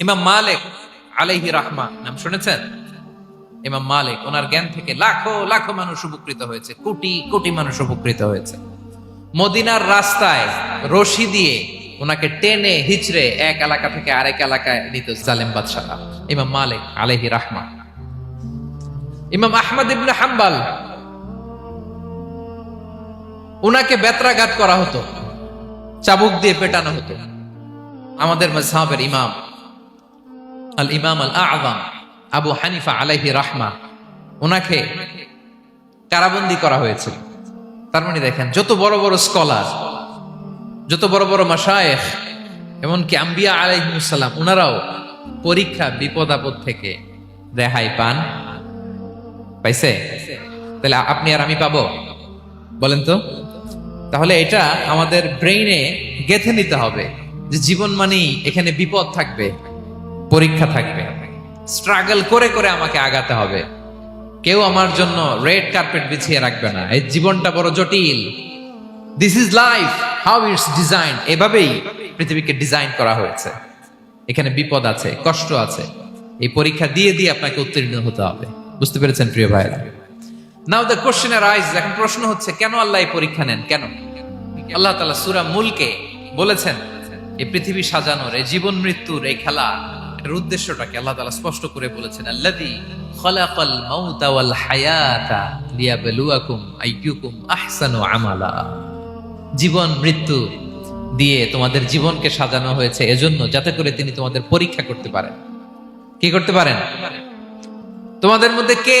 ইমাম মালিক আলাইহি রাহমা, নাম শুনেছেন? ইমাম মালিক, ওনার জ্ঞান থেকে লাখো লাখো মানুষ উপকৃত হয়েছে, কোটি কোটি মানুষ উপকৃত হয়েছে। মদিনার রাস্তায় রশি দিয়ে ওনাকে টেনে, হিচড়ে এক এলাকা থেকে আরেক এলাকায় নিত জালেম বাদশাহ, ইমাম মালিক আলাইহি রাহমা। ইমাম আহমদ ইবনে হাম্বাল ওনাকে বেত্রাঘাত করা হতো, চাবুক দিয়ে পেটানো হতো। আমাদের মজহাবের ইমাম আল ইমাম আল আযম আবু হানিফা আলাইহি রাহমা, ওনাকে কারাবন্দি করা হয়েছিল। তার মানে দেখেন, যত বড় বড় স্কলার, যত বড় বড় মাসায়েখ এমনকি আম্বিয়া আলাইহিমুসাল্লাম ওনারাও পরীক্ষা বিপদ আপদ থেকে রেহাই পান। পাইছে? তাহলে আপনি আর আমি পাবো? বলেন তো? তাহলে এটা আমাদের ব্রেইনে গেথে নিতে হবে যে জীবন মানেই এখানে বিপদ থাকবে। পরীক্ষা থাকবে। স্ট্রাগল করে করে আমাকে আগাতে হবে। কেউ আমার জন্য রেড কার্পেট বিছিয়ে রাখবে না। এই জীবনটা বড় জটিল। This is life how it's design এভাবেই পৃথিবীকে ডিজাইন করা হয়েছে। এখানে বিপদ আছে, কষ্ট আছে। এই পরীক্ষা দিয়ে দিয়ে আপনাকে উত্তীর্ণ হতে হবে। বুঝতে পেরেছেন, প্রিয় ভাইরা নাও দ্য কোশ্চেন রাইজ এখন প্রশ্ন হচ্ছে, কেন আল্লাহ এই পরীক্ষা নেন? কেন? আল্লাহ তাআলা সূরা মুলকে বলেছেন এই পৃথিবী সাজানোর এই জীবন মৃত্যুর এই খেলা এর উদ্দেশ্যটাকে আল্লাহ তাআলা স্পষ্ট করে বলেছেন, আল্লাযী খলাকাল মাউতা ওয়াল হায়াতা লিয়াবলুয়াকুম আইয়ুকুম আহসানু আমালা। জীবন, মৃত্যু দিয়ে তোমাদের জীবনকে সাজানো হয়েছে এজন্য যাতে করে তিনি তোমাদের পরীক্ষা করতে পারেন। কি করতে পারেন? তোমাদের মধ্যে কে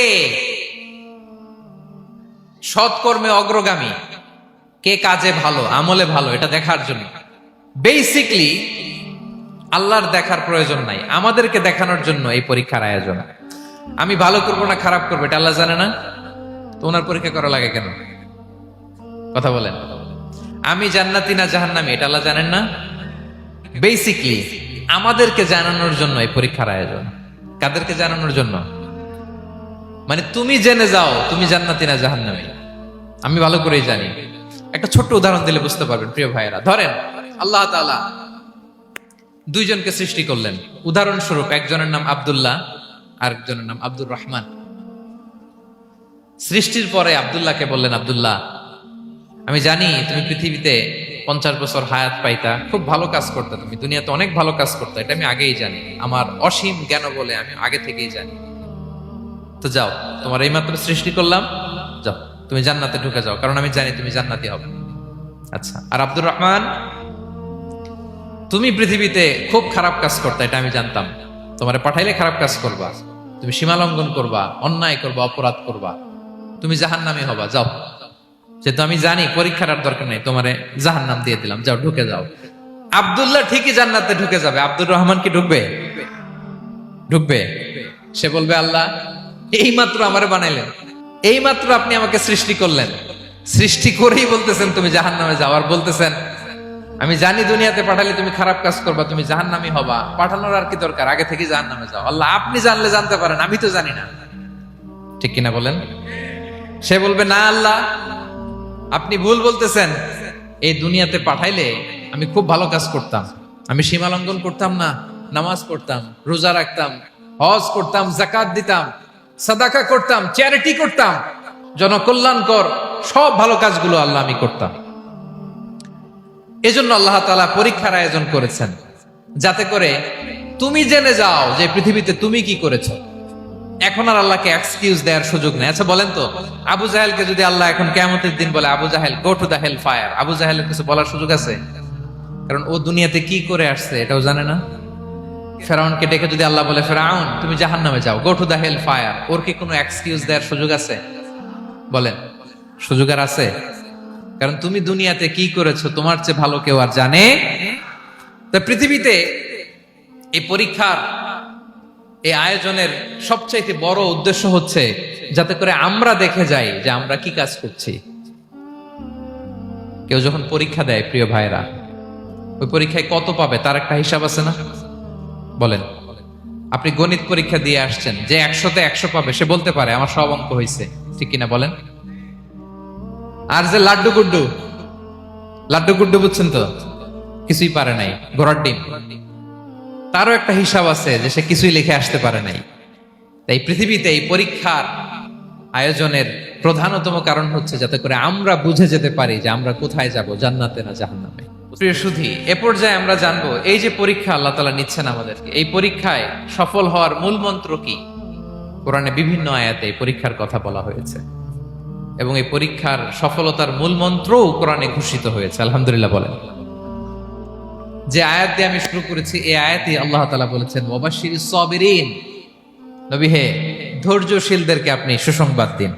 সৎকর্মে অগ্রগামী? কে কাজে ভালো, আমলে ভালো, এটা দেখার জন্য। বেসিকলি আল্লাহর দেখার প্রয়োজন নাই। আমাদেরকে দেখানোর জন্য এই পরীক্ষার আয়োজন। আমি ভালো করব না খারাপ করব, এটা আল্লাহ জানে না? তো ওনার পরীক্ষা করা লাগে কেন? কথা বলেন। আমি জান্নাতি না জাহান্নামি, এটা আল্লাহ জানেন না? বেসিকলি আমাদেরকে জানানোর জন্য এই পরীক্ষার আয়োজন। কাদেরকে জানানোর জন্য? মানে তুমি জেনে যাও, তুমি জান্নাতি না জাহান্নামী। আমি ভালো করেই জানি। একটা ছোট্ট উদাহরণ দিলে বুঝতে পারবেন, প্রিয় ভাইয়েরা। ধরেন, আল্লাহ তাআলা দুইজনকে সৃষ্টি করলেন। উদাহরণস্বরূপ, একজনের নাম আবদুল্লাহ আর একজনের নাম আব্দুর রহমান। সৃষ্টির পরে আব্দুল্লাহকে বললেন, আব্দুল্লাহ, আমি জানি তুমি পৃথিবীতে পঞ্চাশ বছর হায়াত পাইতা, খুব ভালো কাজ করতে তুমি, দুনিয়াতে অনেক ভালো কাজ করতে, এটা আমি আগেই জানি। আমার অসীম জ্ঞান বলে আমি আগে থেকেই জানি। তো যাও, তোমার এইমাত্র সৃষ্টি করলাম, যাও, তুমি জান্নাতে ঢুকে যাও, কারণ আমি জানি তুমি জান্নাতি হবে। আচ্ছা আর আব্দুর রহমান তুমি পৃথিবীতে খুব খারাপ কাজ করতে, এটা আমি জানতাম। তোমারে পাঠাইলে খারাপ কাজ করবা। তুমি সীমালঙ্ঘন করবা, অন্যায় করবা, অপরাধ করবা। তুমি জাহান্নামী হবা, যাও। যেহেতু আমি জানি পরীক্ষার দরকার নেই, তোমারে জাহান্নাম দিয়ে দিলাম, যাও, ঢুকে যাও। আব্দুল্লাহ ঠিকই জান্নাতে ঢুকে যাবে। আব্দুর রহমান কি ঢুকবে? ঢুকবে। সে বলবে, আল্লাহ এই মাত্র আমারে বানাইলেন। এই মাত্র আপনি আমাকে সৃষ্টি করলেন। সৃষ্টি করেই বলতেছেন তুমি জাহান নামে যাও। আর বলতেছেন আমি জানি দুনিয়াতে পাঠালে তুমি খারাপ কাজ করবা, তুমি জাহান নামি হবা। পাঠানোর আর কি দরকার? আগে থেকে জাহান নামে যাও। আল্লাহ, আপনি জানলে জানতে পারেন, আমি তো জানি না। ঠিক কিনা বলেন? সে বলবে, না আল্লাহ, আপনি ভুল বলতেছেন। এই দুনিয়াতে পাঠাইলে আমি খুব ভালো কাজ করতাম। আমি সীমা লঙ্ঘন করতাম না, নামাজ পড়তাম, রোজা রাখতাম, হজ করতাম জাকাত দিতাম, সাদাকা করতাম, চ্যারিটি করতাম। জনকল্যাণকর সব ভালো কাজগুলো আল্লাহ আমি করতাম। এজন্য আল্লাহ তাআলা পরীক্ষার আয়োজন করেছেন। যাতে করে তুমি জেনে যাও যে পৃথিবীতে তুমি কি করেছ। এখন আর আল্লাহকে এক্সকিউজ দেওয়ার সুযোগ নেই। আচ্ছা বলেন তো, আবু জাহেলকে যদি আল্লাহ এখন কেমতের দিন বলে, Abu Jahl go to the hell fire Abu জাহেলের কিছু বলার সুযোগ আছে? কারণ ও দুনিয়াতে কি করে আসছে এটাও জানে না। ফেরাউনকে ডেকে যদি আল্লাহ বলে, ফেরাউন, তুমি জাহান নামে যাও go to the hell fire ওর কি কোনো এক্সকিউজ দেওয়ার সুযোগ আছে? বলেন, সুযোগ আর আছে? কারণ তুমি দুনিয়াতে কি করেছ তোমার চেয়ে ভালো কেউ আর জানে? তা পৃথিবীতে এই পরীক্ষার, এই আয়োজনের সবচাইতে বড় উদ্দেশ্য হচ্ছে যাতে করে আমরা দেখে যাই যে আমরা কি কাজ করছি। কেউ যখন পরীক্ষা দেয়, প্রিয় ভাইরা ওই পরীক্ষায় কত পাবে তার একটা হিসাব আছে না? বলেন। আপনি গণিত পরীক্ষা দিয়ে আসছেন, যে একশোতে একশো পাবে, সে বলতে পারে, আমার সব অঙ্ক হয়েছে ঠিক কিনা বলেন? আর যে লাড্ডু গুড্ডু লাড্ডু গুড্ডু বুঝছেন তো? কিছুই পারে নাই, ঘোড়ার ডিম। তারও একটা হিসাব আছে যে সে কিছুই লিখে আসতে পারে নাই। তাই পৃথিবীতে এই পরীক্ষার আয়োজনের প্রধানতম কারণ হচ্ছে যাতে করে আমরা বুঝে যেতে পারি যে আমরা কোথায় যাব, জান্নাতে না জাহান্নামে। প্রিয় সুধী, এ পর্যায়ে আমরা জানব, এই যে পরীক্ষা আল্লাহ তালা নিচ্ছেন আমাদেরকে, এই পরীক্ষায় সফল হওয়ার মূল মন্ত্র কি? কোরআনে বিভিন্ন আয়াতে পরীক্ষার কথা বলা হয়েছে। এবং এই পরীক্ষার সফলতার মূল মন্ত্রও কোরআনে ঘোষিত হয়েছে। আলহামদুলিল্লাহ বলেন। যে আয়াত দিয়ে আমি শুরু করেছি, এই আয়াতে আল্লাহ তালা বলেছেন ওবাশির সবিরিন। নবী হে, ধৈর্যশীলদেরকে আপনি সুসংবাদ দিন।